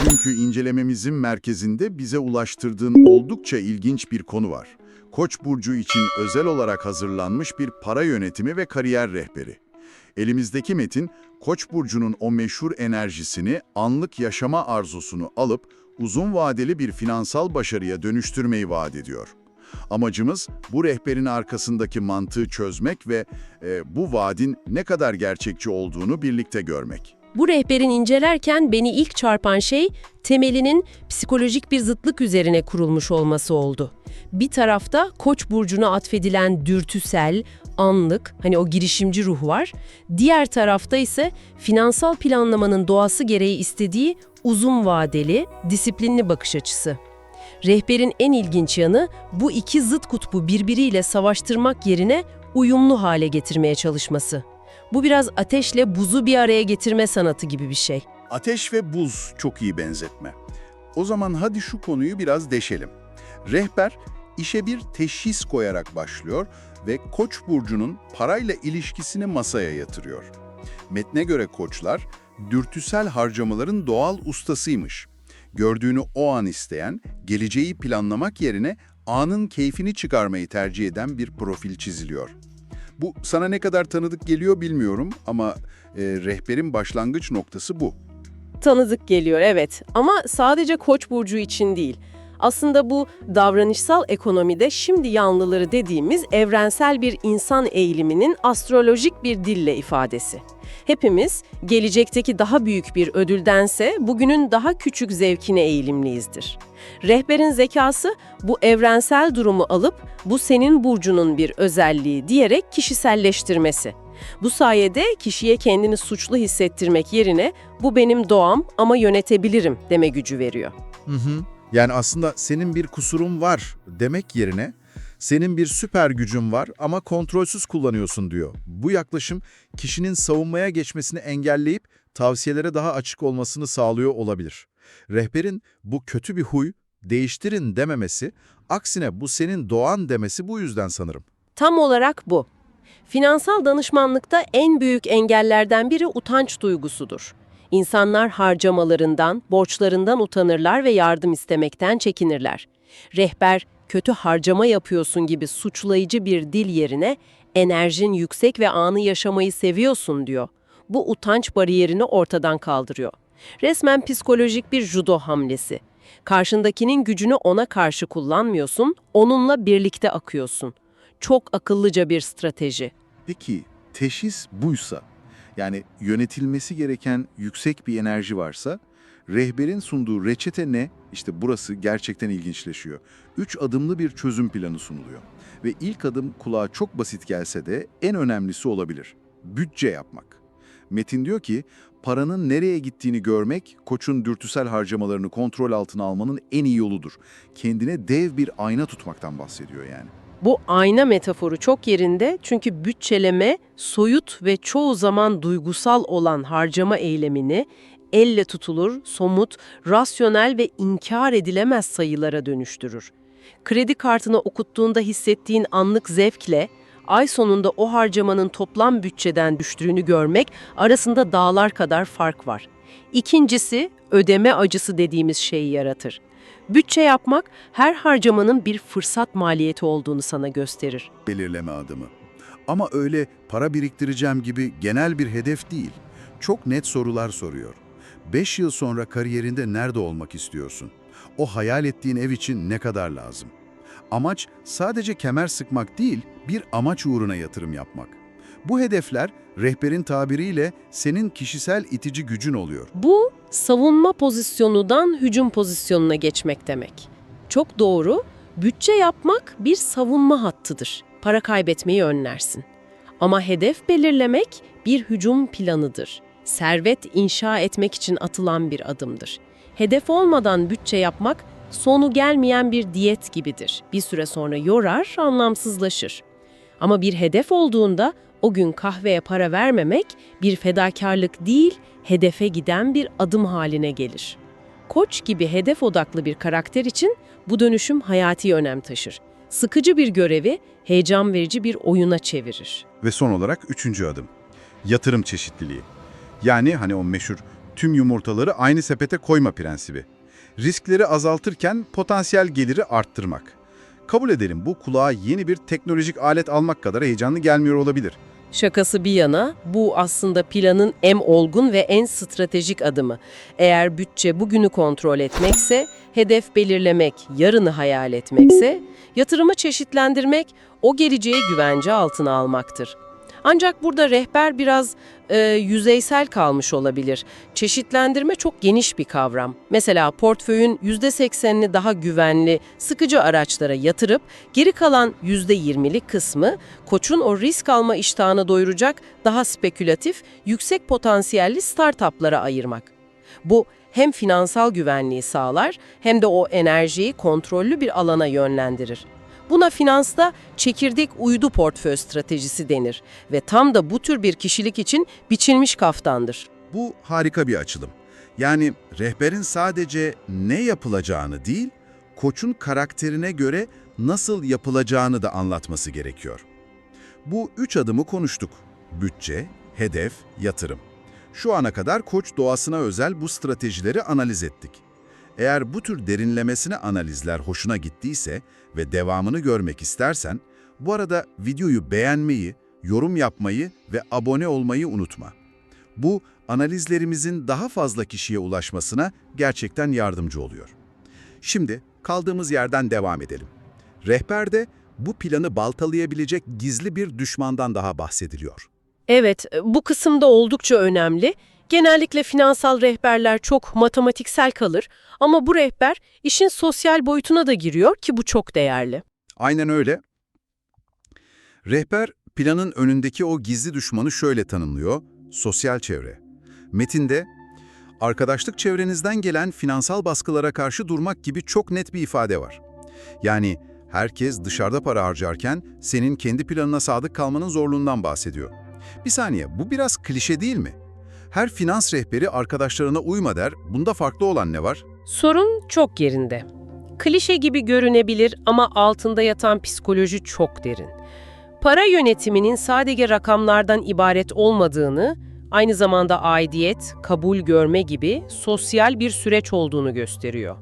Bugünkü incelememizin merkezinde bize ulaştırdığın oldukça ilginç bir konu var. Koç burcu için özel olarak hazırlanmış bir para yönetimi ve kariyer rehberi. Elimizdeki metin Koç burcunun o meşhur enerjisini, anlık yaşama arzusunu alıp uzun vadeli bir finansal başarıya dönüştürmeyi vaat ediyor. Amacımız bu rehberin arkasındaki mantığı çözmek ve e, bu vaadin ne kadar gerçekçi olduğunu birlikte görmek. Bu rehberin incelerken beni ilk çarpan şey temelinin psikolojik bir zıtlık üzerine kurulmuş olması oldu. Bir tarafta Koç burcuna atfedilen dürtüsel, anlık, hani o girişimci ruh var. Diğer tarafta ise finansal planlamanın doğası gereği istediği uzun vadeli, disiplinli bakış açısı. Rehberin en ilginç yanı bu iki zıt kutbu birbiriyle savaştırmak yerine uyumlu hale getirmeye çalışması. Bu biraz ateşle buzu bir araya getirme sanatı gibi bir şey. Ateş ve buz çok iyi benzetme. O zaman hadi şu konuyu biraz deşelim. Rehber işe bir teşhis koyarak başlıyor ve Koç burcunun parayla ilişkisini masaya yatırıyor. Metne göre koçlar dürtüsel harcamaların doğal ustasıymış. Gördüğünü o an isteyen, geleceği planlamak yerine anın keyfini çıkarmayı tercih eden bir profil çiziliyor. Bu sana ne kadar tanıdık geliyor bilmiyorum ama e, rehberin başlangıç noktası bu. Tanıdık geliyor evet ama sadece Koç burcu için değil. Aslında bu davranışsal ekonomide şimdi yanlıları dediğimiz evrensel bir insan eğiliminin astrolojik bir dille ifadesi. Hepimiz gelecekteki daha büyük bir ödüldense bugünün daha küçük zevkine eğilimliyizdir. Rehberin zekası bu evrensel durumu alıp bu senin burcunun bir özelliği diyerek kişiselleştirmesi. Bu sayede kişiye kendini suçlu hissettirmek yerine bu benim doğam ama yönetebilirim deme gücü veriyor. Hı hı. Yani aslında senin bir kusurun var demek yerine senin bir süper gücün var ama kontrolsüz kullanıyorsun diyor. Bu yaklaşım kişinin savunmaya geçmesini engelleyip tavsiyelere daha açık olmasını sağlıyor olabilir. Rehberin bu kötü bir huy, değiştirin dememesi, aksine bu senin doğan demesi bu yüzden sanırım. Tam olarak bu. Finansal danışmanlıkta en büyük engellerden biri utanç duygusudur. İnsanlar harcamalarından, borçlarından utanırlar ve yardım istemekten çekinirler. Rehber, kötü harcama yapıyorsun gibi suçlayıcı bir dil yerine enerjin yüksek ve anı yaşamayı seviyorsun diyor. Bu utanç bariyerini ortadan kaldırıyor. Resmen psikolojik bir judo hamlesi. Karşındakinin gücünü ona karşı kullanmıyorsun, onunla birlikte akıyorsun. Çok akıllıca bir strateji. Peki teşhis buysa, yani yönetilmesi gereken yüksek bir enerji varsa, rehberin sunduğu reçete ne? İşte burası gerçekten ilginçleşiyor. Üç adımlı bir çözüm planı sunuluyor. Ve ilk adım kulağa çok basit gelse de en önemlisi olabilir. Bütçe yapmak. Metin diyor ki, paranın nereye gittiğini görmek, koçun dürtüsel harcamalarını kontrol altına almanın en iyi yoludur. Kendine dev bir ayna tutmaktan bahsediyor yani. Bu ayna metaforu çok yerinde çünkü bütçeleme, soyut ve çoğu zaman duygusal olan harcama eylemini elle tutulur, somut, rasyonel ve inkar edilemez sayılara dönüştürür. Kredi kartını okuttuğunda hissettiğin anlık zevkle, ay sonunda o harcamanın toplam bütçeden düştüğünü görmek arasında dağlar kadar fark var. İkincisi, ödeme acısı dediğimiz şeyi yaratır. Bütçe yapmak her harcamanın bir fırsat maliyeti olduğunu sana gösterir. belirleme adımı. Ama öyle para biriktireceğim gibi genel bir hedef değil. Çok net sorular soruyor. 5 yıl sonra kariyerinde nerede olmak istiyorsun? O hayal ettiğin ev için ne kadar lazım? Amaç sadece kemer sıkmak değil, bir amaç uğruna yatırım yapmak. Bu hedefler rehberin tabiriyle senin kişisel itici gücün oluyor. Bu savunma pozisyonundan hücum pozisyonuna geçmek demek. Çok doğru, bütçe yapmak bir savunma hattıdır. Para kaybetmeyi önlersin. Ama hedef belirlemek bir hücum planıdır. Servet inşa etmek için atılan bir adımdır. Hedef olmadan bütçe yapmak sonu gelmeyen bir diyet gibidir. Bir süre sonra yorar, anlamsızlaşır. Ama bir hedef olduğunda o gün kahveye para vermemek bir fedakarlık değil, hedefe giden bir adım haline gelir. Koç gibi hedef odaklı bir karakter için bu dönüşüm hayati önem taşır. Sıkıcı bir görevi heyecan verici bir oyuna çevirir. Ve son olarak üçüncü adım. Yatırım çeşitliliği. Yani hani o meşhur tüm yumurtaları aynı sepete koyma prensibi. Riskleri azaltırken potansiyel geliri arttırmak. Kabul edelim bu kulağa yeni bir teknolojik alet almak kadar heyecanlı gelmiyor olabilir. Şakası bir yana, bu aslında planın en olgun ve en stratejik adımı. Eğer bütçe bugünü kontrol etmekse, hedef belirlemek, yarını hayal etmekse, yatırımı çeşitlendirmek, o geleceği güvence altına almaktır. Ancak burada rehber biraz e, yüzeysel kalmış olabilir. Çeşitlendirme çok geniş bir kavram. Mesela portföyün %80'ini daha güvenli, sıkıcı araçlara yatırıp geri kalan %20'lik kısmı koçun o risk alma iştahını doyuracak daha spekülatif, yüksek potansiyelli startuplara ayırmak. Bu hem finansal güvenliği sağlar hem de o enerjiyi kontrollü bir alana yönlendirir. Buna finansta çekirdek uydu portföy stratejisi denir ve tam da bu tür bir kişilik için biçilmiş kaftandır. Bu harika bir açılım. Yani rehberin sadece ne yapılacağını değil, koçun karakterine göre nasıl yapılacağını da anlatması gerekiyor. Bu üç adımı konuştuk. Bütçe, hedef, yatırım. Şu ana kadar koç doğasına özel bu stratejileri analiz ettik. Eğer bu tür derinlemesine analizler hoşuna gittiyse ve devamını görmek istersen, bu arada videoyu beğenmeyi, yorum yapmayı ve abone olmayı unutma. Bu, analizlerimizin daha fazla kişiye ulaşmasına gerçekten yardımcı oluyor. Şimdi kaldığımız yerden devam edelim. Rehberde bu planı baltalayabilecek gizli bir düşmandan daha bahsediliyor. Evet, bu kısımda oldukça önemli. Genellikle finansal rehberler çok matematiksel kalır ama bu rehber işin sosyal boyutuna da giriyor ki bu çok değerli. Aynen öyle. Rehber planın önündeki o gizli düşmanı şöyle tanımlıyor, sosyal çevre. Metinde, arkadaşlık çevrenizden gelen finansal baskılara karşı durmak gibi çok net bir ifade var. Yani herkes dışarıda para harcarken senin kendi planına sadık kalmanın zorluğundan bahsediyor. Bir saniye, bu biraz klişe değil mi? Her finans rehberi arkadaşlarına uyma der, bunda farklı olan ne var? Sorun çok yerinde. Klişe gibi görünebilir ama altında yatan psikoloji çok derin. Para yönetiminin sadece rakamlardan ibaret olmadığını, aynı zamanda aidiyet, kabul görme gibi sosyal bir süreç olduğunu gösteriyor.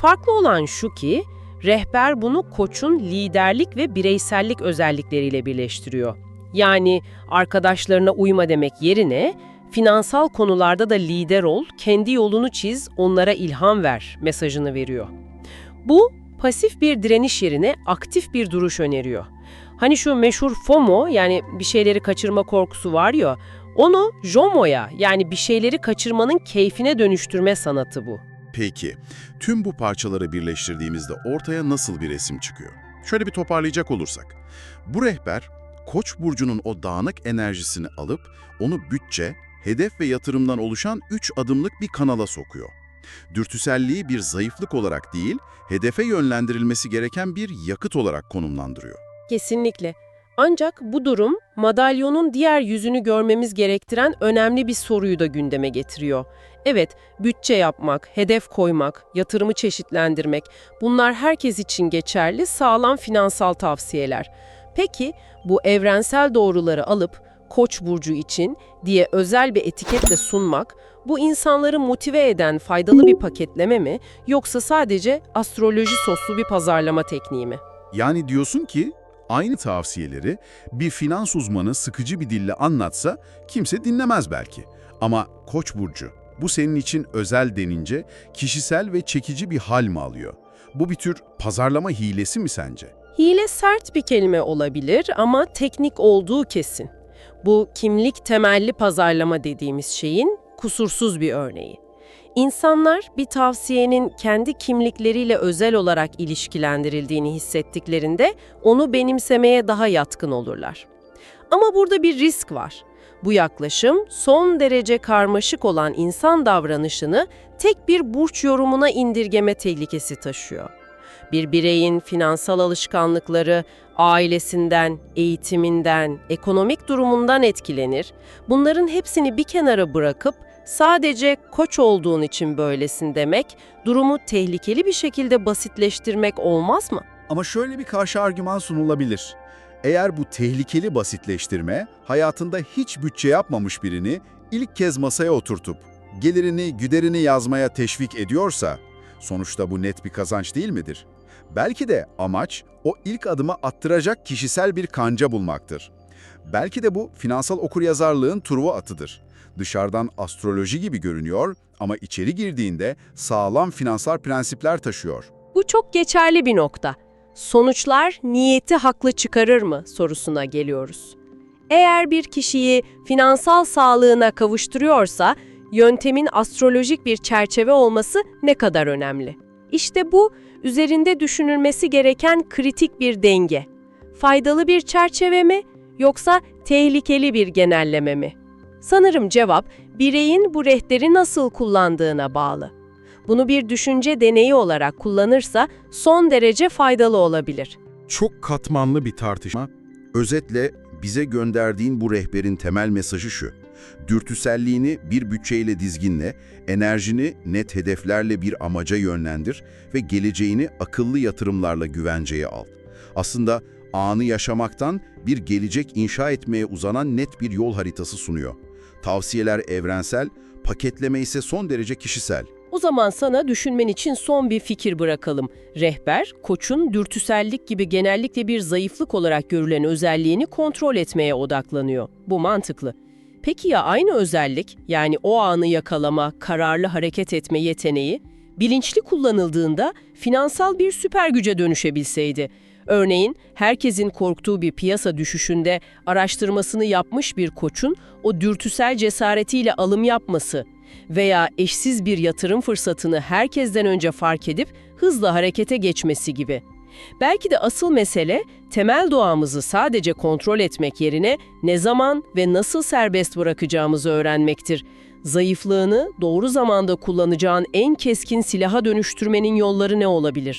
Farklı olan şu ki, rehber bunu koçun liderlik ve bireysellik özellikleriyle birleştiriyor. Yani arkadaşlarına uyma demek yerine, finansal konularda da lider ol, kendi yolunu çiz, onlara ilham ver mesajını veriyor. Bu, pasif bir direniş yerine aktif bir duruş öneriyor. Hani şu meşhur FOMO yani bir şeyleri kaçırma korkusu var ya, onu JOMO'ya yani bir şeyleri kaçırmanın keyfine dönüştürme sanatı bu. Peki, tüm bu parçaları birleştirdiğimizde ortaya nasıl bir resim çıkıyor? Şöyle bir toparlayacak olursak. Bu rehber, Koç burcunun o dağınık enerjisini alıp onu bütçe, hedef ve yatırımdan oluşan 3 adımlık bir kanala sokuyor. Dürtüselliği bir zayıflık olarak değil, hedefe yönlendirilmesi gereken bir yakıt olarak konumlandırıyor. Kesinlikle. Ancak bu durum madalyonun diğer yüzünü görmemiz gerektiren önemli bir soruyu da gündeme getiriyor. Evet, bütçe yapmak, hedef koymak, yatırımı çeşitlendirmek bunlar herkes için geçerli sağlam finansal tavsiyeler. Peki bu evrensel doğruları alıp Koç burcu için diye özel bir etiketle sunmak bu insanları motive eden faydalı bir paketleme mi yoksa sadece astroloji soslu bir pazarlama tekniği mi? Yani diyorsun ki aynı tavsiyeleri bir finans uzmanı sıkıcı bir dille anlatsa kimse dinlemez belki. Ama Koç burcu bu senin için özel denince kişisel ve çekici bir hal mi alıyor? Bu bir tür pazarlama hilesi mi sence? Hile sert bir kelime olabilir ama teknik olduğu kesin. Bu kimlik temelli pazarlama dediğimiz şeyin kusursuz bir örneği. İnsanlar bir tavsiyenin kendi kimlikleriyle özel olarak ilişkilendirildiğini hissettiklerinde onu benimsemeye daha yatkın olurlar. Ama burada bir risk var. Bu yaklaşım son derece karmaşık olan insan davranışını tek bir burç yorumuna indirgeme tehlikesi taşıyor. Bir bireyin finansal alışkanlıkları ailesinden, eğitiminden, ekonomik durumundan etkilenir. Bunların hepsini bir kenara bırakıp sadece koç olduğun için böylesin demek, durumu tehlikeli bir şekilde basitleştirmek olmaz mı? Ama şöyle bir karşı argüman sunulabilir. Eğer bu tehlikeli basitleştirme hayatında hiç bütçe yapmamış birini ilk kez masaya oturtup gelirini, güderini yazmaya teşvik ediyorsa, sonuçta bu net bir kazanç değil midir? Belki de amaç o ilk adımı attıracak kişisel bir kanca bulmaktır. Belki de bu finansal okuryazarlığın turva atıdır. Dışarıdan astroloji gibi görünüyor ama içeri girdiğinde sağlam finansal prensipler taşıyor. Bu çok geçerli bir nokta. Sonuçlar niyeti haklı çıkarır mı sorusuna geliyoruz. Eğer bir kişiyi finansal sağlığına kavuşturuyorsa, yöntemin astrolojik bir çerçeve olması ne kadar önemli. İşte bu, üzerinde düşünülmesi gereken kritik bir denge. Faydalı bir çerçeve mi, yoksa tehlikeli bir genelleme mi? Sanırım cevap, bireyin bu rehteri nasıl kullandığına bağlı. Bunu bir düşünce deneyi olarak kullanırsa son derece faydalı olabilir. Çok katmanlı bir tartışma. Özetle bize gönderdiğin bu rehberin temel mesajı şu. Dürtüselliğini bir bütçeyle dizginle, enerjini net hedeflerle bir amaca yönlendir ve geleceğini akıllı yatırımlarla güvenceye al. Aslında anı yaşamaktan bir gelecek inşa etmeye uzanan net bir yol haritası sunuyor. Tavsiyeler evrensel, paketleme ise son derece kişisel. O zaman sana düşünmen için son bir fikir bırakalım. Rehber, koçun dürtüsellik gibi genellikle bir zayıflık olarak görülen özelliğini kontrol etmeye odaklanıyor. Bu mantıklı. Peki ya aynı özellik, yani o anı yakalama, kararlı hareket etme yeteneği, bilinçli kullanıldığında finansal bir süper güce dönüşebilseydi? Örneğin herkesin korktuğu bir piyasa düşüşünde araştırmasını yapmış bir koçun o dürtüsel cesaretiyle alım yapması veya eşsiz bir yatırım fırsatını herkesten önce fark edip hızla harekete geçmesi gibi. Belki de asıl mesele temel doğamızı sadece kontrol etmek yerine ne zaman ve nasıl serbest bırakacağımızı öğrenmektir. Zayıflığını doğru zamanda kullanacağın en keskin silaha dönüştürmenin yolları ne olabilir?